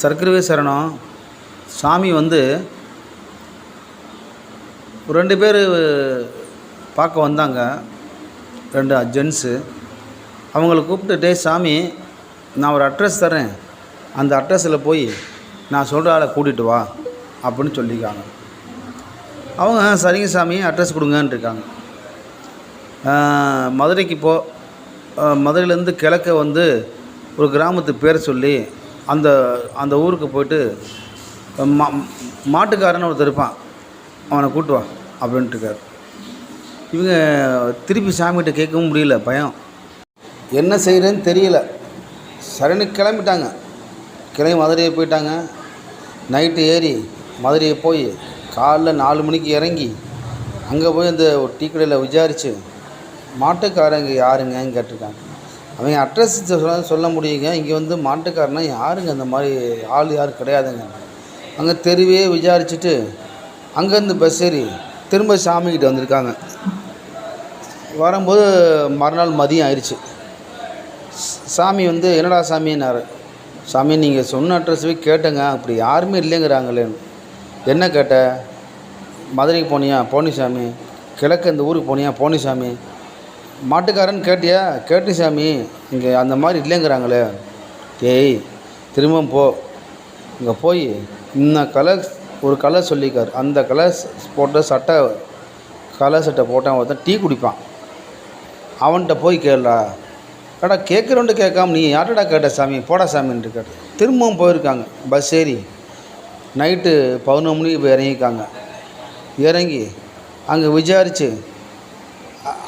சர்க்கரவே சரணம். சாமி வந்து ரெண்டு பேர் பார்க்க வந்தாங்க. ரெண்டு ஜென்ஸு அவங்கள கூப்பிட்டு டே சாமி நான் ஒரு அட்ரஸ் தரேன் அந்த அட்ரஸில் போய் நான் சொல்கிற ஆளை கூட்டிகிட்டு வா அப்படின்னு சொல்லியிருக்காங்க. அவங்க சரிங்க சாமி அட்ரஸ் கொடுங்கன்னு இருக்காங்க. மதுரைக்கு போ மதுரையிலேருந்து கிழக்க வந்து ஒரு கிராமத்து பேர் சொல்லி அந்த அந்த ஊருக்கு போயிட்டு மா மாட்டுக்காரன் ஒருத்தர் இருப்பான். அவனை கூட்டு வா இவங்க திருப்பி சாமிகிட்ட கேட்கவும் முடியல பயம். என்ன செய்கிறேன்னு தெரியல. சரணி கிளம்பிட்டாங்க. கிளம்பி மதுரையை போயிட்டாங்க. நைட்டு ஏறி மதுரையை போய் காலைல நாலு மணிக்கு இறங்கி அங்கே போய் அந்த ஒரு டீ கடையில் விசாரித்து மாட்டுக்காரங்க யாருங்கன்னு கேட்டிருக்காங்க. அவங்க அட்ரஸ் சொல்ல சொல்ல முடியுங்க. இங்கே வந்து மாட்டுக்காரனா யாருங்க? அந்த மாதிரி ஆள் யாரும் கிடையாதுங்க. அங்கே தெருவே விசாரிச்சுட்டு அங்கேருந்து பஸ் ஏறி திரும்ப சாமிக்கிட்ட வந்திருக்காங்க. வரும்போது மறுநாள் மதியம் ஆயிடுச்சு சாமி வந்து என்னடா சாமின்னார் சாமி நீங்கள் சொன்ன அட்ரஸ் போய் கேட்டேங்க. அப்படி யாருமே இல்லைங்கிறாங்களேன்னு என்ன கேட்ட? மதுரைக்கு போனியா? போனி சாமி. கிழக்கு இந்த ஊருக்கு போனியா? போனி சாமி. மாட்டுக்காரன் கேட்டியா? கேட்டு சாமி. இங்கே அந்த மாதிரி இல்லைங்கிறாங்களே. ஏய் திரும்ப போ. இங்கே போய். இந்த கலர் ஒரு கலர் சொல்லிக்கார். அந்த கலர் போட்ட சட்டை கலர் சட்டை போட்டான் ஒருத்தன். டீ குடிப்பான். அவன்கிட்ட போய் கேளுடா. கடா கேட்குறோன்ட்டு கேட்காம நீ யார்டா கேட்ட சாமி? போடா சாமின்ட்டு கேட்ட திரும்பவும் போயிருக்காங்க. பஸ் ஏறி. நைட்டு பதினொன்று மணிக்கு போய் இறங்கியிருக்காங்க. இறங்கி அங்கே விசாரித்து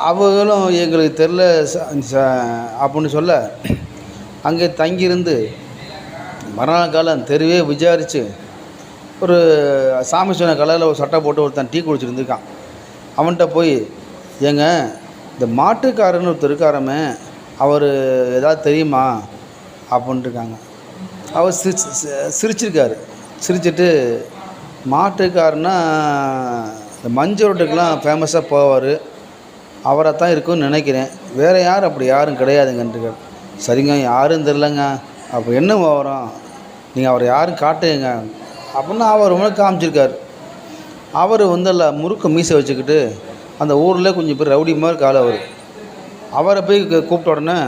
அவங்களும் எங்களுக்கு தெரில ச- ச- அப்படின்னு சொல்ல அங்கே தங்கியிருந்து மறுநாள் காலம் தெருவே விசாரித்து ஒரு சாமி சொன்ன கலரில் ஒரு சட்டை போட்டு ஒருத்தன் டீ குடிச்சிருந்துருக்கான் அவன்கிட்ட போய் ஏங்க இந்த மாட்டுக்காரன்னு ஒருத்தர் இருக்காரமே அவர் எதாவது தெரியுமா? அப்படின்ட்டு இருக்காங்க அவர் சிரிச்சு சிரிச்சிருக்காரு. சிரிச்சிட்டு மாட்டுக்காரன்னா இந்த மஞ்சள் ரோட்டுக்கெலாம் ஃபேமஸாக போவார். அவரை தான் இருக்கும்னு நினைக்கிறேன். வேறு யார் அப்படி யாரும் கிடையாதுங்கன்றீர்கள் சரிங்க யாரும் தெரிலங்க அப்போ என்ன விவரம்? நீங்கள் அவரை யாரும் காட்டுங்க. அப்படின்னு அவர் உனக்கு காமிச்சிருக்கார். அவர் வந்து இல்லை முறுக்கு மீசை வச்சுக்கிட்டு அந்த ஊரில் கொஞ்சம் பேர் ரவுடி மாதிரி கால அவர். அவரை போய் கூப்பிட்ட உடனே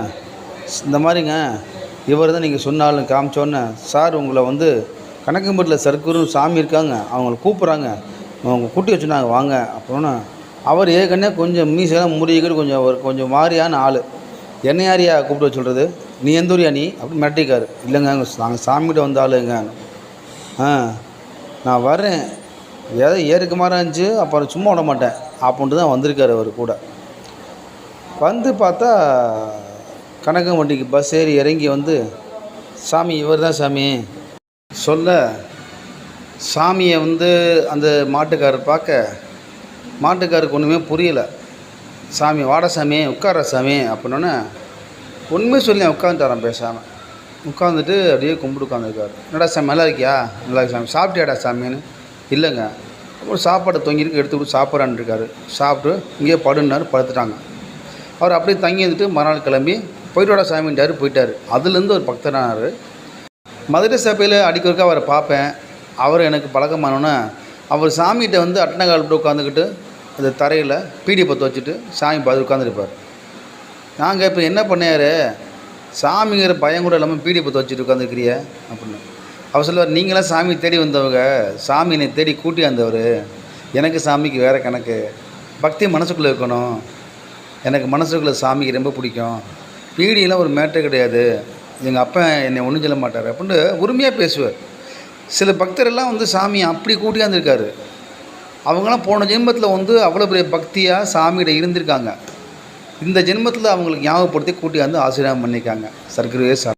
இந்த மாதிரிங்க இவர் தான் நீங்கள் சொன்னாலும் காமிச்சோன்னே சார் உங்களை வந்து கணக்கம்பட்டில் சர்க்குருன்னு சாமி இருக்காங்க. அவங்கள கூப்பிட்றாங்க. அவங்க கூட்டி வச்சுனாங்க வாங்க. அப்புறம்னா அவர் ஏற்கனவே கொஞ்சம் மீசெல்லாம் முடிக்கிட்டு கொஞ்சம் ஒரு கொஞ்சம் மாதிரியான ஆள். என்ன யாரியா கூப்பிட்டு வச்சு சொல்கிறது நீ எந்த ஊரியா நீ? அப்படின்னு மிரட்டிக்காரு இல்லைங்க நாங்கள் சாமிகிட்ட வந்த ஆளுங்க. ஆ நான் வர்றேன். ஏதோ ஏறுக்கு மாதிரி இருந்துச்சு அப்புறம் சும்மா விட மாட்டேன் அப்படின்ட்டு தான் வந்திருக்காரு அவர் கூட. வந்து பார்த்தா கனகம்பட்டிக்கு பஸ் ஏறி இறங்கி வந்து சாமி இவர் தான் சாமி. சொல்ல சாமியை வந்து அந்த மாட்டுக்காரர் பார்க்க மாட்டுக்காருக்கு ஒன்றுமே புரியலை. சாமி வாட சாமி உட்கார சாமி அப்படின்னோடனே உண்மை சொல்லி உட்காந்துட்டாரான் பேசாமல் உட்காந்துட்டு அப்படியே கும்பிட்டு உட்காந்துருக்காரு என்னடா சாமி நல்லா இருக்கியா? நல்லா இருக்கு சாமி. சாப்பிட்டியாடா சாமின்னு? இல்லைங்க. அப்புறம் சாப்பாடு தொங்கிருக்கு எடுத்து விட்டு சாப்பிட்றான்னு இருக்காரு. சாப்பிட்டு இங்கேயே படுன்னாரு படுத்துட்டாங்க. அவர் அப்படியே தங்கி வந்துட்டு மறுநாள் கிளம்பி போயிட்டோட வாடா போயிட்டார். அதுலேருந்து ஒரு பக்தரானார் மதுரை சபையில் அடிக்கொருக்கா அவரை பார்ப்பேன். அவர் எனக்கு பழக்கமானோன்னே அவர் சாமிகிட்ட வந்து அட்டனகால் போட்டு உட்காந்துக்கிட்டு அந்த தரையில் பீடி பற்ற வச்சுட்டு சாமி பார்த்து உட்காந்துருப்பார் நாங்கள் இப்போ என்ன பண்ணார் சாமிங்கிற பயம் கூட இல்லாமல் பீடி பற்ற வச்சுட்டு உட்காந்துருக்கிறிய அப்படின்னு. அவர் சொல்லுவார் நீங்களாம் சாமி தேடி வந்தவங்க. சாமி என்னை தேடி கூட்டி வந்தவர். எனக்கு சாமிக்கு வேறு கணக்கு. பக்தி மனசுக்குள்ளே இருக்கணும். எனக்கு மனசுக்குள்ளே சாமிக்கு ரொம்ப பிடிக்கும். பீடியெல்லாம் ஒரு மேட்டே கிடையாது. எங்கள் அப்பா என்னை ஒன்றும் சொல்ல மாட்டார். அப்படின்னு உரிமையாக பேசுவார். சில பக்தரெல்லாம் வந்து சாமி அப்படி கூட்டியாந்துருக்காரு. அவங்களாம் போன ஜென்மத்தில் வந்து அவ்வளோ பெரிய பக்தியாக சாமிகிட்ட இருந்திருக்காங்க. இந்த ஜென்மத்தில் அவங்களுக்கு ஞாபகப்படுத்தி கூட்டியாந்து ஆசீர்வாதம் பண்ணியிருக்காங்க சர்க்கரவே சார்.